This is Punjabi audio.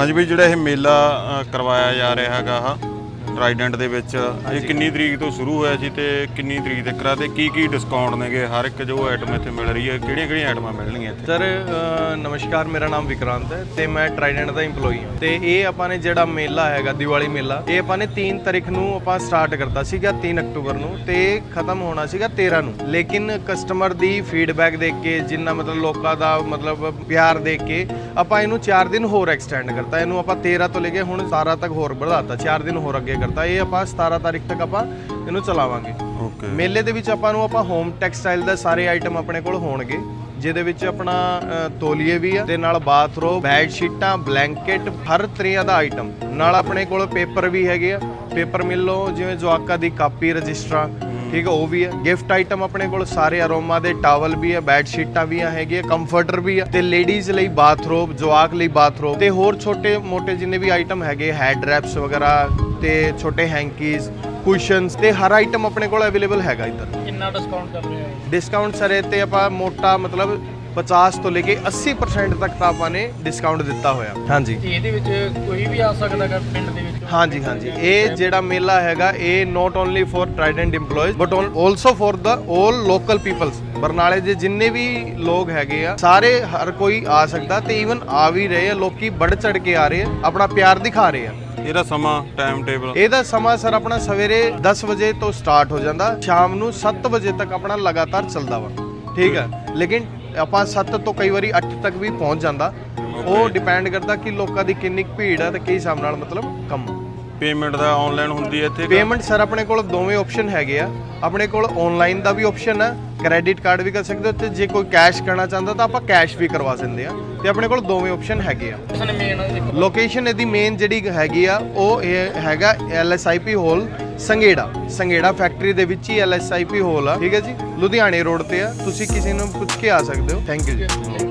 ਹਾਂਜੀ ਵੀ ਜਿਹੜਾ ਇਹ ਮੇਲਾ ਕਰਵਾਇਆ ਜਾ ਰਿਹਾ ਹੈਗਾ ਆ ਟਰਾਈਡੈਂਟ ਦੇ ਵਿੱਚ। ਇਹ ਕਿੰਨੀ ਤਰੀਕ ਤੋਂ ਸ਼ੁਰੂ ਹੋਇਆ ਸੀ ਤੇ ਕਿੰਨੀ ਤਰੀਕ ਤੱਕ ਆ ਤੇ ਕੀ ਕੀ ਡਿਸਕਾਊਂਟ ਨੇਗੇ? ਹਰ ਇੱਕ ਜੋ ਆਈਟਮ ਇੱਥੇ ਮਿਲ ਰਹੀ ਹੈ ਕਿਹੜੀਆਂ ਕਿਹੜੀਆਂ ਆਈਟਮਾਂ ਮਿਲਣਗੀਆਂ ਇੱਥੇ? ਸਰ ਨਮਸਕਾਰ ਮੇਰਾ ਨਾਮ ਵਿਕਰਾਂਤ ਹੈ ਤੇ ਮੈਂ ਟਰਾਈਡੈਂਟ ਦਾ EMPLOYE ਹਾਂ। ਤੇ ਇਹ ਆਪਾਂ ਨੇ ਜਿਹੜਾ ਮੇਲਾ ਹੈਗਾ ਦੀਵਾਲੀ ਮੇਲਾ ਇਹ ਆਪਾਂ ਨੇ 3 ਤਾਰੀਖ ਨੂੰ ਆਪਾਂ ਸਟਾਰਟ ਕਰਤਾ ਸੀਗਾ 3 ਅਕਤੂਬਰ ਨੂੰ ਤੇ ਖਤਮ ਹੋਣਾ ਸੀਗਾ 13 ਨੂੰ। ਲੇਕਿਨ ਕਸਟਮਰ ਦੀ ਫੀਡਬੈਕ ਦੇਖ ਕੇ ਜਿੰਨਾ ਮਤਲਬ ਲੋਕਾਂ ਦਾ ਮਤਲਬ ਪਿਆਰ ਦੇਖ ਕੇ ਆਪਾਂ ਇਹਨੂੰ 4 ਦਿਨ ਹੋਰ ਐਕਸਟੈਂਡ ਕਰਤਾ। ਇਹਨੂੰ ਆਪਾਂ 13 ਤੋਂ ਲੈ ਕੇ ਹੁਣ 17 ਤੱਕ ਹੋਰ ਵਧਾਤਾ 4 ਦਿਨ ਹੋਰ ਅੱਗੇ ਕਰਤਾ। ਇਹ ਆਪਾਂ 17 ਤਾਰੀਖ ਤੱਕ ਆਪਾਂ ਇਹਨੂੰ ਚਲਾਵਾਂਗੇ। ਓਕੇ ਮੇਲੇ ਦੇ ਵਿੱਚ ਆਪਾਂ ਨੂੰ ਆਪਾਂ ਹੋਮ ਟੈਕਸਟਾਈਲ ਦਾ ਸਾਰੇ ਆਈਟਮ ਆਪਣੇ ਕੋਲ ਹੋਣਗੇ। ਜਿਹਦੇ ਵਿੱਚ ਆਪਣਾ ਤੋਲੀਏ ਵੀ ਆ ਤੇ ਨਾਲ ਬਾਥਰੋਬ ਬੈੱਡ ਸ਼ੀਟਾਂ ਬਲੈਂਕਟ ਹਰ ਤਰ੍ਹਾਂ ਦਾ ਆਈਟਮ ਨਾਲ ਆਪਣੇ ਕੋਲ ਪੇਪਰ ਵੀ ਹੈਗੇ ਆ। ਪੇਪਰ ਮਿਲ ਲਓ ਜਿਵੇਂ ਜਵਾਕਾ ਦੀ ਕਾਪੀ ਰਜਿਸਟਰਾਂ। ਠੀਕ ਹੈ ਉਹ ਵੀ ਹੈ ਗਿਫਟ ਆਈਟਮ ਆਪਣੇ ਕੋਲ ਸਾਰੇ ਅਰੋਮਾ ਦੇ ਟਾਵਲ ਵੀ ਹੈ ਬੈੱਡ ਸ਼ੀਟਾਂ ਵੀ ਆ ਹੈਗੀਆਂ ਕੰਫਰਟਰ ਵੀ ਆ। ਤੇ ਲੇਡੀਜ਼ ਲਈ ਬਾਥਰੋਬ ਜਵਾਕ ਲਈ ਬਾਥਰੋਬ ਤੇ ਹੋਰ ਛੋਟੇ ਮੋਟੇ ਜਿੰਨੇ ਵੀ ਆਈਟਮ ਹੈਗੇ ਹੈਡ ਰੈਪਸ ਵਗੈਰਾ ਤੇ ਛੋਟੇ ਹੈਂਕੀਜ਼ ਕੁਸ਼ਨਸ ਤੇ ਹਰ ਆਈਟਮ ਆਪਣੇ ਕੋਲ ਅਵੇਲੇਬਲ ਹੈਗਾ ਇੱਧਰ। ਕਿੰਨਾ ਡਿਸਕਾਊਂਟ ਕਰ ਰਹੇ ਹੋ? ਡਿਸਕਾਊਂਟ ਸਰ ਇਹ ਤੇ ਆਪਾਂ ਮੋਟਾ ਮਤਲਬ 50 ਤੋਂ ਲੈ ਕੇ 80% ਤੱਕ ਤਾਂ ਆਪਾਂ ਨੇ ਡਿਸਕਾਊਂਟ ਦਿੱਤਾ ਹੋਇਆ। ਹਾਂਜੀ। ਤੇ ਇਹਦੇ ਵਿੱਚ ਕੋਈ ਵੀ ਆ ਸਕਦਾ ਹੈ ਪਿੰਡ ਦੇ ਵਿੱਚ ਹਾਂਜੀ ਹਾਂਜੀ। ਇਹ ਜਿਹੜਾ ਮੇਲਾ ਹੈਗਾ ਇਹ not only for Trident EMPLOYEES but also for the 올 local peoples ਬਰਨਾਲੇ ਦੇ ਜਿੰਨੇ ਵੀ ਲੋਕ ਹੈਗੇ ਆ ਸਾਰੇ ਹਰ ਕੋਈ ਆ ਸਕਦਾ ਤੇ ਈਵਨ ਆ ਵੀ ਰਹੇ ਆ ਲੋਕੀ ਬੜ ਚੜ ਕੇ ਆ ਰਹੇ ਆ ਆਪਣਾ ਪਿਆਰ ਦਿਖਾ ਰਹੇ ਆ। ਇਹਦਾ ਸਮਾਂ ਟਾਈਮ ਟੇਬਲ ਇਹਦਾ ਸਮਾਂ ਸਰ ਆਪਣਾ ਸਵੇਰੇ 10 ਵਜੇ ਤੋਂ ਸਟਾਰਟ ਹੋ ਜਾਂਦਾ ਸ਼ਾਮ ਨੂੰ 7 ਵਜੇ ਤੱਕ ਆਪਣਾ ਲਗਾਤਾਰ ਚੱਲਦਾ ਵਾ। ਠੀਕ ਹੈ ਲੇਕਿਨ ਆਪਾਂ 7 ਤੋਂ ਕਈ ਵਾਰੀ 8 ਤੱਕ ਵੀ ਪਹੁੰਚ ਜਾਂਦਾ। ਉਹ ਡਿਪੈਂਡ ਕਰਦਾ ਕਿ ਲੋਕਾਂ ਦੀ ਕਿੰਨੀ ਕੁ ਭੀੜ ਹੈ ਤੇ ਕਿਸ ਹਿਸਾਬ ਨਾਲ ਮਤਲਬ ਕੰਮ। ਪੇਮੈਂਟ ਦਾ ਆਨਲਾਈਨ ਹੁੰਦੀ ਹੈ ਇੱਥੇ। ਪੇਮੈਂਟ ਸਰ ਆਪਣੇ ਕੋਲ ਦੋਵੇਂ ਆਪਸ਼ਨ ਹੈਗੇ ਆ। ਆਪਣੇ ਕੋਲ ਆਨਲਾਈਨ ਦਾ ਵੀ ਆਪਸ਼ਨ ਹੈ ਕ੍ਰੈਡਿਟ ਕਾਰਡ ਵੀ ਕਰ ਸਕਦੇ ਹੋ ਤੇ ਜੇ ਕੋਈ ਕੈਸ਼ ਕਰਨਾ ਚਾਹੁੰਦਾ ਤਾਂ ਆਪਾਂ ਕੈਸ਼ ਵੀ ਕਰਵਾ ਸਕਦੇ ਆ। ਤੇ ਆਪਣੇ ਕੋਲ ਦੋਵੇਂ ਆਪਸ਼ਨ ਹੈਗੇ ਆ। ਲੋਕੇਸ਼ਨ ਇਹਦੀ ਮੇਨ ਜਿਹੜੀ ਹੈਗੀ ਆ ਉਹ ਇਹ ਹੈਗਾ LSIP ਹਾਲ ਸੰਗੇੜਾ ਸੰਗੇੜਾ ਫੈਕਟਰੀ ਦੇ ਵਿੱਚ ਹੀ LSIP ਹਾਲ ਆ। ਠੀਕ ਹੈ ਜੀ? ਲੁਧਿਆਣੇ ਰੋਡ ਤੇ ਆ। ਤੁਸੀਂ ਕਿਸੇ ਨੂੰ ਪੁੱਛ ਕੇ ਆ ਸਕਦੇ ਹੋ। ਥੈਂਕ ਯੂ ਜੀ।